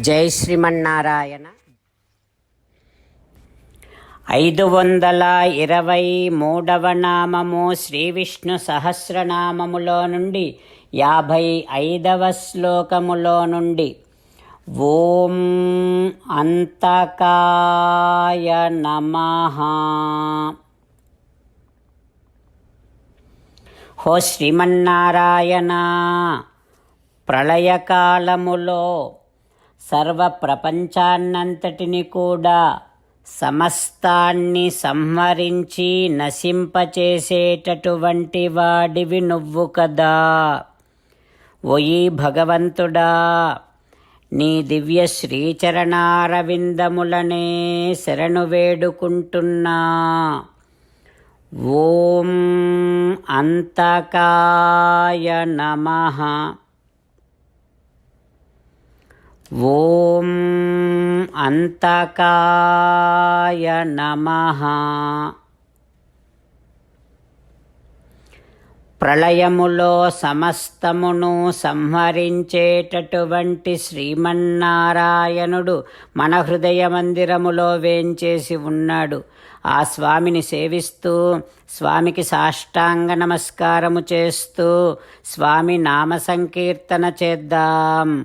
జై శ్రీమన్నారాయణ. ఐదు వందల ఇరవై మూడవ నామము శ్రీ విష్ణు సహస్రనామములో నుండి యాభై ఐదవ శ్లోకములో నుండి ఓం అంతకాయ నమ. హో శ్రీమన్నారాయణ ప్రళయకాలములో సర్వ ప్రపంచాన్నంతటిని కూడా సమస్తాన్ని సంహరించి నశింపచేసేటటువంటి వాడివి నువ్వు కదా. ఓయి భగవంతుడా నీ దివ్య శ్రీచరణారవిందములనే శరణు వేడుకుంటున్నా. ఓం అంతకాయ నమః. ఓం అంతకాయ నమః. ప్రళయములో సమస్తమును సంహరించేటటువంటి శ్రీమన్నారాయణుడు మన హృదయ మందిరములో వేంచేసి ఉన్నాడు. ఆ స్వామిని సేవిస్తూ స్వామికి సాష్టాంగ నమస్కారము చేస్తూ స్వామి నామ సంకీర్తన చేద్దాం.